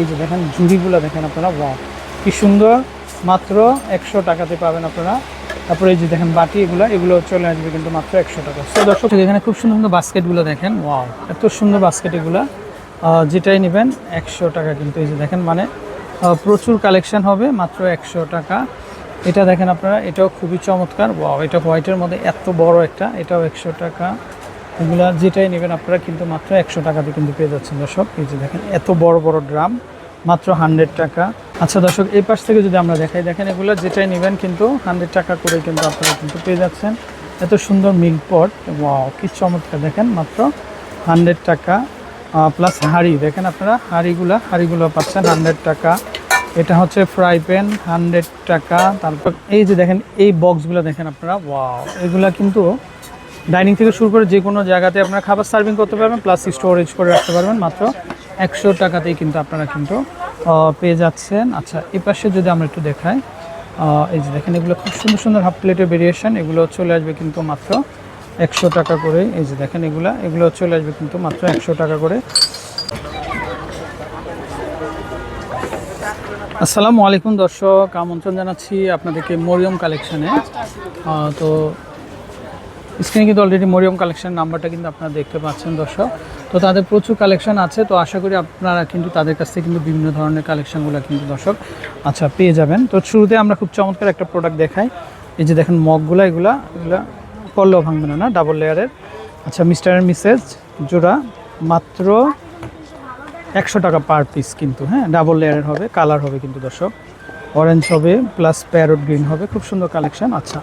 এই যে দেখেন ঝুড়িগুলো দেখেন আপনারা ওয়াও কি সুন্দর। মাত্র একশো টাকাতে পাবেন আপনারা। তারপরে এই যে দেখেন বাটি, এগুলো এগুলো চলে আসবে কিন্তু মাত্র একশো টাকা। তো দর্শক এখানে খুব সুন্দর সুন্দর বাস্কেটগুলো দেখেন ওয়াও এত সুন্দর বাস্কেট এগুলো। যেটাই নেবেন একশো টাকা কিন্তু, এই যে দেখেন মানে প্রচুর কালেকশন হবে, মাত্র একশো টাকা। এটা দেখেন আপনারা, এটাও খুবই চমৎকার ওয়াও এটা হোয়াইটের মধ্যে এত বড় একটা, এটাও একশো টাকা। এগুলা যেটাই নেবেন আপনারা কিন্তু মাত্র একশো টাকাতে কিন্তু পেয়ে যাচ্ছেন দর্শক। এই যে দেখেন, এত বড় বড় ড্রাম, মাত্র হান্ড্রেড টাকা। আচ্ছা দর্শক, এই পাশ থেকে যদি আমরা দেখাই, দেখেন এগুলো যেটাই নেবেন কিন্তু হান্ড্রেড টাকা করে কিন্তু আপনারা কিন্তু পেয়ে যাচ্ছেন। এত সুন্দর মিল্ক পট কি চমৎকার, দেখেন মাত্র হান্ড্রেড টাকা। প্লাস হাঁড়ি, দেখেন আপনারা, হাঁড়িগুলা, হাঁড়িগুলো পাচ্ছেন হান্ড্রেড টাকা। এটা হচ্ছে ফ্রাই প্যান, হান্ড্রেড টাকা। তারপর এই যে দেখেন, এই বক্সগুলো দেখেন আপনারা, ওয়াও, এগুলা কিন্তু ডাইনিং থেকে শুরু করে যে কোনো জায়গাতে আপনারা খাবার সার্ভিং করতে পারবেন প্লাস স্টোরেজ করে রাখতে পারবেন, মাত্র একশো টাকাতেই কিন্তু আপনারা কিন্তু পেয়ে যাচ্ছেন। আচ্ছা এই পাশে যদি আমরা একটু দেখাই এই যে দেখেন, এগুলো খুব সুন্দর সুন্দর হাফ প্লেটের ভেরিয়েশন এগুলো চলে আসবে কিন্তু মাত্র একশো টাকা করে। এই যে দেখেন এগুলো এগুলো চলে আসবে কিন্তু মাত্র একশো টাকা করে। আসসালামু আলাইকুম দর্শক, আমন্ত্রণ জানাচ্ছি আপনাদেরকে মরিয়ম কালেকশানে তো স্ক্রিনে কিন্তু অলরেডি মরিয়ম কালেকশন নাম্বারটা কিন্তু আপনারা দেখতে পাচ্ছেন, দর্শক। তো তাদের প্রচুর কালেকশন আছে, তো আশা করি আপনারা কিন্তু তাদের কাছ থেকে কিন্তু বিভিন্ন ধরনের কালেকশনগুলো কিন্তু, দর্শক আচ্ছা পেয়ে যাবেন। তো শুরুতে আমরা খুব চমৎকার একটা প্রোডাক্ট দেখাই। এই যে দেখেন মগগুলো, এগুলা এগুলা পড়লেও ভাঙবে না ডাবল লেয়ারের আচ্ছা মিস্টার অ্যান্ড মিসেস জোড়া মাত্র একশো টাকা পার পিস কিন্তু হ্যাঁ? ডাবল লেয়ারের হবে কালার হবে কিন্তু, দর্শক। অরেঞ্জ হবে প্লাস প্যারট গ্রিন হবে, খুব সুন্দর কালেকশন আচ্ছা।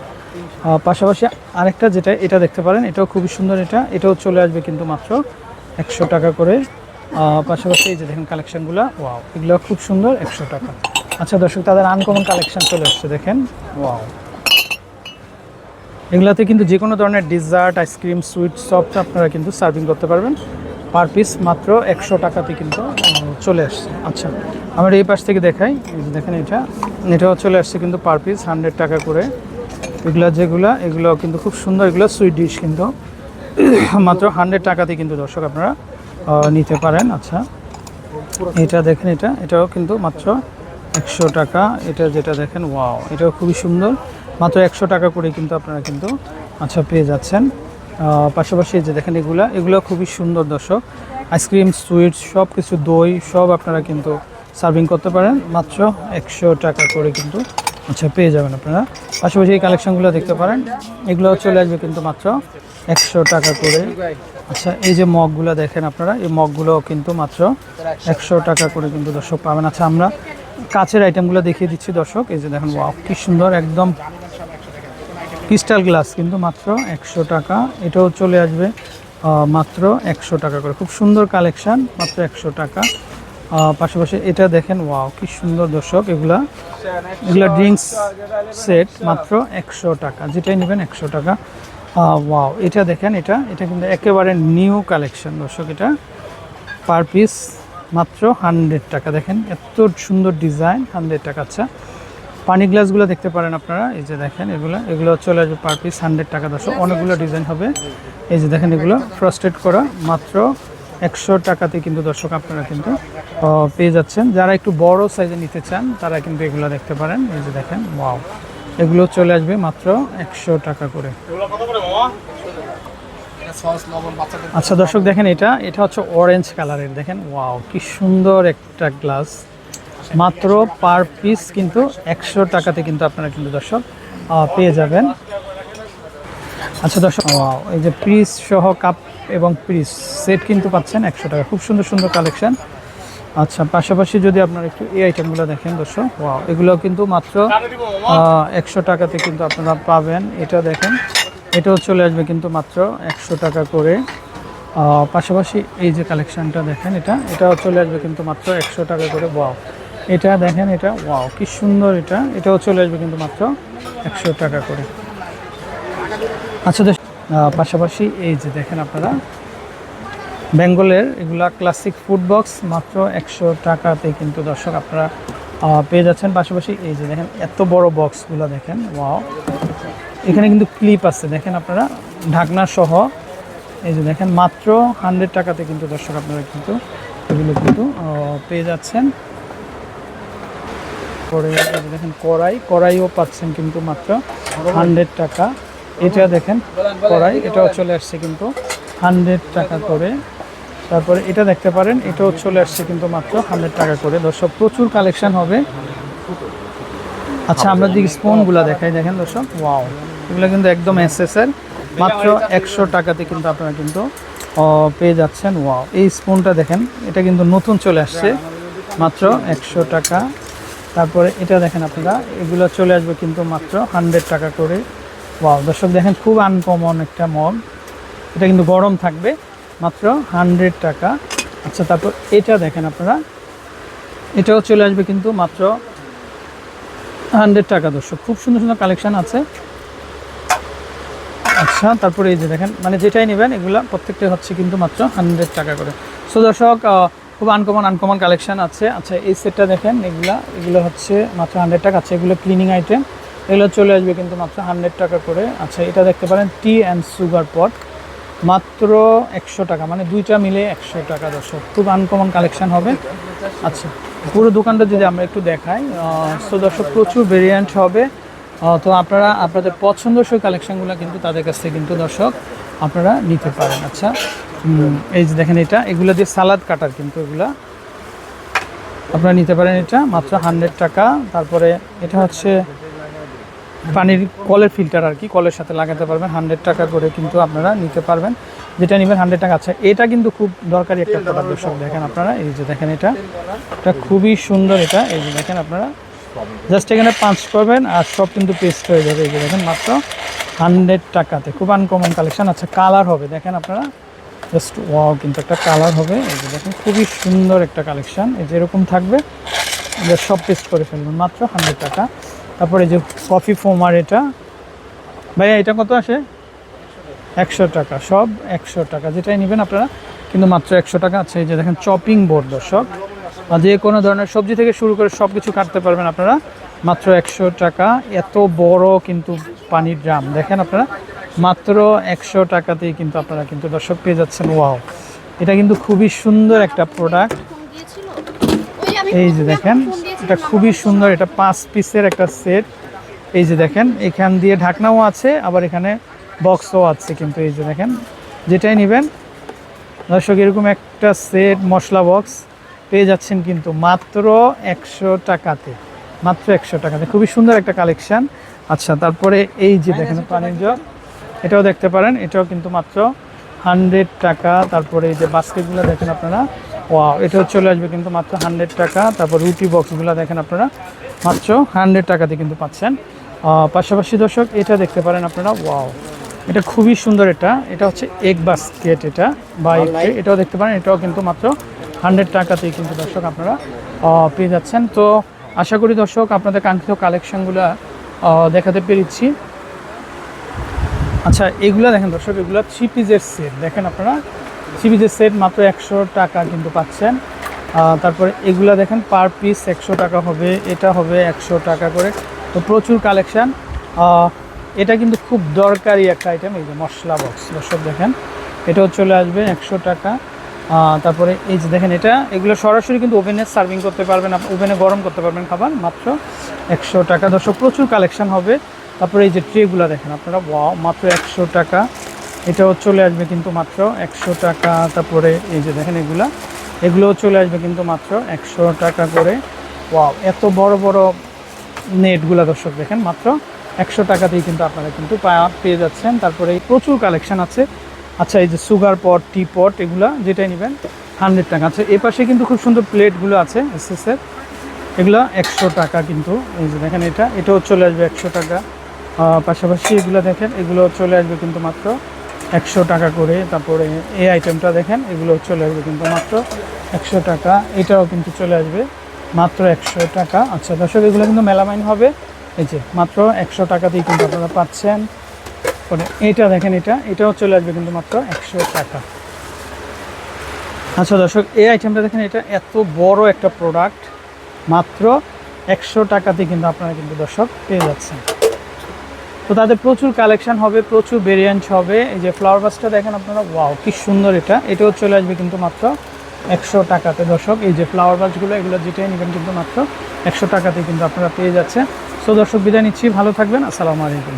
পাশাপাশি আরেকটা যেটা, এটা দেখতে পারেন, এটাও খুবই সুন্দর এটা। এটাও চলে আসবে কিন্তু মাত্র একশো টাকা করে। পাশাপাশি এই যে দেখেন কালেকশনগুলো, ওয়াও এগুলো খুব সুন্দর, একশো টাকা। আচ্ছা দর্শক, তাদের আনকমন কালেকশন চলে আসছে, দেখেন, ওয়াও। এগুলাতে কিন্তু যে কোনো ধরনের ডিজার্ট আইসক্রিম সুইট সব আপনারা কিন্তু সার্ভিং করতে পারবেন। পার পিস মাত্র একশো টাকাতে কিন্তু চলে আসছে। আচ্ছা আমরা এই পাশ থেকে দেখাই। দেখেন এটা, এটাও চলে আসছে কিন্তু পার পিস হান্ড্রেড টাকা করে। এগুলা যেগুলা এগুলো কিন্তু খুব সুন্দর, এগুলো সুইট ডিশ কিন্তু। মাত্র হান্ড্রেড টাকাতে কিন্তু দর্শক আপনারা নিতে পারেন। আচ্ছা এটা দেখেন এটা, এটাও কিন্তু মাত্র একশো টাকা। এটা যেটা দেখেন ওয়াও এটাও খুবই সুন্দর। মাত্র একশো টাকা করে কিন্তু আপনারা কিন্তু আচ্ছা পেয়ে যাচ্ছেন। পাশাপাশি যে দেখেন এগুলা, এগুলো খুবই সুন্দর দর্শক। আইসক্রিম সুইটস সব কিছু দই, সব আপনারা কিন্তু সার্ভিং করতে পারেন। মাত্র একশো টাকা করে কিন্তু আচ্ছা পেয়ে যাবেন আপনারা। পাশাপাশি এই কালেকশনগুলো দেখতে পারেন। এগুলো চলে আসবে কিন্তু মাত্র একশো টাকা করে। আচ্ছা এই যে মগগুলো দেখেন আপনারা, এই মগগুলো কিন্তু মাত্র একশো টাকা করে কিন্তু দর্শক পাবেন। আচ্ছা আমরা কাচের আইটেমগুলো দেখিয়ে দিচ্ছি দর্শক। এই যে দেখেন ওয়াও কি সুন্দর, একদম ক্রিস্টাল গ্লাস কিন্তু মাত্র একশো টাকা। এটাও চলে আসবে মাত্র একশো টাকা করে। খুব সুন্দর কালেকশন মাত্র একশো টাকা। পাশাপাশি এটা দেখেন, ওয়াও, কি সুন্দর দর্শক, এগুলা এগুলা ড্রিঙ্কস সেট, মাত্র একশো টাকা, যেটাই নেবেন একশো টাকা। ওয়াও, এটা দেখেন, এটা এটা কিন্তু একেবারে নিউ কালেকশন দর্শক এটা। পার পিস মাত্র হান্ড্রেড টাকা, দেখেন, এত সুন্দর ডিজাইন, হান্ড্রেড টাকা আচ্ছা। পানি গ্লাসগুলো দেখতে পারেন আপনারা, এই যে দেখেন, এগুলো এগুলো চলে আসবে পার পিস হান্ড্রেড টাকা, দর্শক, অনেকগুলো ডিজাইন হবে। এই যে দেখেন, এগুলো ফ্রস্টেড করা, মাত্র একশো টাকাতে কিন্তু দর্শক আপনারা কিন্তু পেয়ে যাচ্ছেন। যারা একটু বড় সাইজে নিতে চান, তারা কিন্তু এগুলো দেখতে পারেন। এই যে দেখেন ওয়াও এগুলো চলে আসবে মাত্র একশো টাকা করে। আচ্ছা দর্শক দেখেন এটা। এটা হচ্ছে অরেঞ্জ কালারের দেখেন ওয়াও কি সুন্দর একটা গ্লাস মাত্র পার পিস কিন্তু একশো টাকাতে কিন্তু আপনারা কিন্তু দর্শক পেয়ে যাবেন। আচ্ছা দর্শক ওয়াও এই যে পিস সহ কাপ এবং পিস সেট কিন্তু পাচ্ছেন একশো টাকা। খুব সুন্দর সুন্দর কালেকশন। আচ্ছা পাশাপাশি যদি আপনারা একটু এই আইটেমগুলো দেখেন দর্শক, ওয়াও, এগুলো কিন্তু মাত্র একশো টাকাতে কিন্তু আপনারা পাবেন। এটা দেখেন, এটাও চলে আসবে কিন্তু মাত্র একশো টাকা করে। পাশাপাশি এই যে কালেকশনটা দেখেন এটা, এটাও চলে আসবে কিন্তু মাত্র একশো টাকা করে। ওয়াও, এটা দেখেন এটা, ওয়াও, কি সুন্দর এটা। এটাও চলে আসবে কিন্তু মাত্র একশো টাকা করে। আচ্ছা পাশাপাশি এই যে দেখেন আপনারা, বেঙ্গলের এগুলা ক্লাসিক ফুড বক্স মাত্র একশো টাকাতে কিন্তু দর্শক আপনারা পেয়ে যাচ্ছেন। পাশাপাশি এই যে দেখেন, এত বড় বক্সগুলো দেখেন ওয়াও এখানে কিন্তু ক্লিপ আছে, দেখেন আপনারা, ঢাকনা সহ। এই যে দেখেন, মাত্র হান্ড্রেড টাকাতে কিন্তু দর্শক আপনারা কিন্তু এগুলো কিন্তু পেয়ে যাচ্ছেন। পরে দেখেন, কড়াই, কড়াইও পাচ্ছেন কিন্তু মাত্র হান্ড্রেড টাকা। এটা দেখেন, কড়াই, এটাও চলে আসছে কিন্তু হান্ড্রেড টাকা করে। তারপরে এটা দেখতে পারেন, এটাও চলে আসছে কিন্তু মাত্র হান্ড্রেড টাকা করে। দর্শক, প্রচুর কালেকশন হবে। আচ্ছা আমরা যে স্পুনগুলো দেখাই, দেখেন দর্শক ওয়াও এগুলো কিন্তু একদম এসএসের মাত্র একশো টাকাতে কিন্তু আপনারা কিন্তু পেয়ে যাচ্ছেন ওয়াও এই স্পুনটা দেখেন, এটা কিন্তু নতুন চলে আসছে, মাত্র একশো টাকা। তারপরে এটা দেখেন আপনারা, এগুলো চলে আসবে কিন্তু মাত্র হান্ড্রেড টাকা করে। ওয়াও দর্শক দেখেন, খুব আনকমন একটা মগ এটা কিন্তু গরম থাকবে, মাত্র হান্ড্রেড টাকা। আচ্ছা তারপর এটা দেখেন আপনারা। এটাও চলে আসবে কিন্তু মাত্র হান্ড্রেড টাকা দর্শক। খুব সুন্দর সুন্দর কালেকশন আছে। আচ্ছা তারপরে এই যে দেখেন মানে যেটাই নেবেন, এগুলো প্রত্যেকটা হচ্ছে কিন্তু মাত্র হান্ড্রেড টাকা করে। সো দর্শক খুব আনকমন আনকমন কালেকশন আছে। আচ্ছা এই সেটটা দেখেন, এগুলা, এগুলো হচ্ছে মাত্র হান্ড্রেড টাকা। আছে এগুলো ক্লিনিং আইটেম এগুলো চলে আসবে কিন্তু মাত্র হান্ড্রেড টাকা করে। আচ্ছা এটা দেখতে পারেন টি অ্যান্ড সুগার পট মাত্র একশো টাকা মানে দুইটা মিলে একশো টাকা দর্শক। খুব আনকমন কালেকশন হবে। আচ্ছা পুরো দোকানটা যদি আমরা একটু দেখাই সো দর্শক, প্রচুর ভেরিয়েন্ট হবে। তো আপনারা, আপনাদের পছন্দসই কালেকশানগুলো কিন্তু তাদের কাছ থেকে কিন্তু দর্শক আপনারা নিতে পারেন। আচ্ছা এই যে দেখেন এটা, এগুলো দিয়ে সালাদ কাটার কিন্তু এগুলা। আপনারা নিতে পারেন এটা, মাত্র হান্ড্রেড টাকা। তারপরে এটা হচ্ছে পানির কলের ফিল্টার আর কি, কলের সাথে লাগাতে পারবেন হান্ড্রেড টাকা করে কিন্তু আপনারা নিতে পারবেন। যেটা নেবেন হান্ড্রেড টাকা। আচ্ছা এটা কিন্তু খুব দরকারি একটা প্রোডাক্ট দর্শক, দেখেন আপনারা, এই যে দেখেন এটা এটা খুবই সুন্দর এটা, এই যে দেখেন আপনারা। জাস্ট এখানে পাঁচ করবেন আর সব কিন্তু পেস্ট হয়ে যাবে, এই যে দেখেন মাত্র হান্ড্রেড টাকাতে। খুব আনকমন কালেকশন আচ্ছা কালার হবে, দেখেন আপনারা। জাস্ট ওয়াও কিন্তু একটা কালার হবে, এই যে দেখেন, খুবই সুন্দর একটা কালেকশন এই যে এরকম থাকবে সব পেস্ট করে ফেলবেন, মাত্র হান্ড্রেড টাকা। তারপরে যে কফি ফোমার এটা, ভাইয়া এটা কত আসে? একশো টাকা, সব একশো টাকা, যেটাই নেবেন আপনারা, কিন্তু মাত্র একশো টাকা আছে। এই যে দেখেন, চপিং বোর্ড, দর্শক। যে কোনো ধরনের সবজি থেকে শুরু করে সব কিছু কাটতে পারবেন আপনারা। মাত্র একশো টাকা, এত বড় কিন্তু পানির ড্রাম। দেখেন আপনারা, মাত্র একশো টাকাতেই কিন্তু আপনারা কিন্তু দর্শক পেয়ে যাচ্ছেন। ওয়াও! এটা কিন্তু খুবই সুন্দর একটা প্রোডাক্ট এই যে দেখেন এটা খুবই সুন্দর এটা পাঁচ পিসের একটা সেট। এই যে দেখেন এখান দিয়ে ঢাকনাও আছে আবার এখানে বক্সও আছে কিন্তু এই যে দেখেন যেটাই নেবেন। দর্শক এরকম একটা সেট মশলা বক্স পেয়ে যাচ্ছেন কিন্তু মাত্র একশো টাকাতে মাত্র একশো টাকাতে। খুবই সুন্দর একটা কালেকশন। আচ্ছা তারপরে এই যে দেখেন পানির জগ এটাও দেখতে পারেন এটাও কিন্তু মাত্র হান্ড্রেড টাকা। তারপরে এই যে বাস্কেটগুলো দেখেন আপনারা ওয়াও এটাও চলে আসবে কিন্তু মাত্র হান্ড্রেড টাকা। তারপর রুটি বক্সগুলো দেখেন আপনারা। মাত্র হান্ড্রেড টাকাতে কিন্তু পাচ্ছেন। পাশাপাশি দর্শক এটা দেখতে পারেন আপনারা। ওয়াও এটা খুবই সুন্দর এটা। এটা হচ্ছে এগ বাস্কেট এটা বা এটাও দেখতে পারেন। এটাও কিন্তু মাত্র হান্ড্রেড টাকাতেই কিন্তু দর্শক আপনারা পেয়ে যাচ্ছেন। তো আশা করি দর্শক আপনাদের কাঙ্ক্ষিত কালেকশনগুলো দেখাতে পেরেছি। আচ্ছা এগুলো দেখেন দর্শক এগুলো থ্রি পিসের সেট দেখেন আপনারা পিসের সেট মাত্র একশো টাকা কিন্তু পাচ্ছেন। তারপরে এগুলো দেখেন পার পিস একশো টাকা হবে, এটা হবে একশো টাকা করে। তো প্রচুর কালেকশান এটা কিন্তু খুব দরকারি একটা আইটেম এই যে মশলা বক্স দর্শক দেখেন, এটাও চলে আসবে একশো টাকা। তারপরে এই যে দেখেন এটা, এগুলো সরাসরি কিন্তু ওভেনে সার্ভিং করতে পারবেন ওভেনে গরম করতে পারবেন খাবার, মাত্র একশো টাকা। দর্শক, প্রচুর কালেকশান হবে। তারপরে এই যে ট্রেগুলো দেখেন, আপনারা মাত্র একশো টাকা। এটাও চলে আসবে কিন্তু মাত্র একশো টাকা তারপরে এই যে দেখেন এগুলা, এগুলোও চলে আসবে কিন্তু মাত্র একশো টাকা করে। ওয়াও, এত বড় বড় নেটগুলো দর্শক দেখেন, মাত্র একশো টাকাতেই কিন্তু আপনারা কিন্তু পেয়ে যাচ্ছেন। তারপরে প্রচুর কালেকশান আছে। আচ্ছা এই যে সুগার পট, টি পট, এগুলা যেটাই নেবেন, হান্ড্রেড টাকা। আছে এ পাশে কিন্তু খুব সুন্দর প্লেটগুলো আছে এস এসএসের এগুলো একশো টাকা কিন্তু, এই যে দেখেন এটা, এটাও চলে আসবে একশো টাকা। পাশাপাশি এগুলো দেখেন এগুলো চলে আসবে কিন্তু মাত্র একশো টাকা করে। তারপরে এই আইটেমটা দেখেন, এগুলো চলে আসবে কিন্তু মাত্র একশো টাকা। এটাও কিন্তু চলে আসবে মাত্র একশো টাকা। আচ্ছা দর্শক, এগুলো কিন্তু মেলামাইন হবে। এই যে, মাত্র একশো টাকাতেই কিন্তু আপনারা পাচ্ছেন। পরে এটা দেখেন, এটা, এটাও চলে আসবে কিন্তু মাত্র একশো টাকা। আচ্ছা দর্শক, এই আইটেমটা দেখেন, এটা এত বড় একটা প্রোডাক্ট মাত্র একশো টাকাতে কিন্তু আপনারা কিন্তু দর্শক পেয়ে যাচ্ছেন। তো তাদের প্রচুর কালেকশন হবে, প্রচুর ভেরিয়েন্ট হবে। এই যে ফ্লাওয়ার বাসটা দেখেন আপনারা ওয়াও কি সুন্দর এটা। এটাও চলে আসবে কিন্তু মাত্র একশো টাকাতে দর্শক। এই যে ফ্লাওয়ার বাসগুলো এগুলো যেটাই নেবেন কিন্তু মাত্র একশো টাকাতে কিন্তু আপনারা পেয়ে যাচ্ছে সো দর্শক, বিদায় নিচ্ছি। ভালো থাকবেন। আসসালামু আলাইকুম।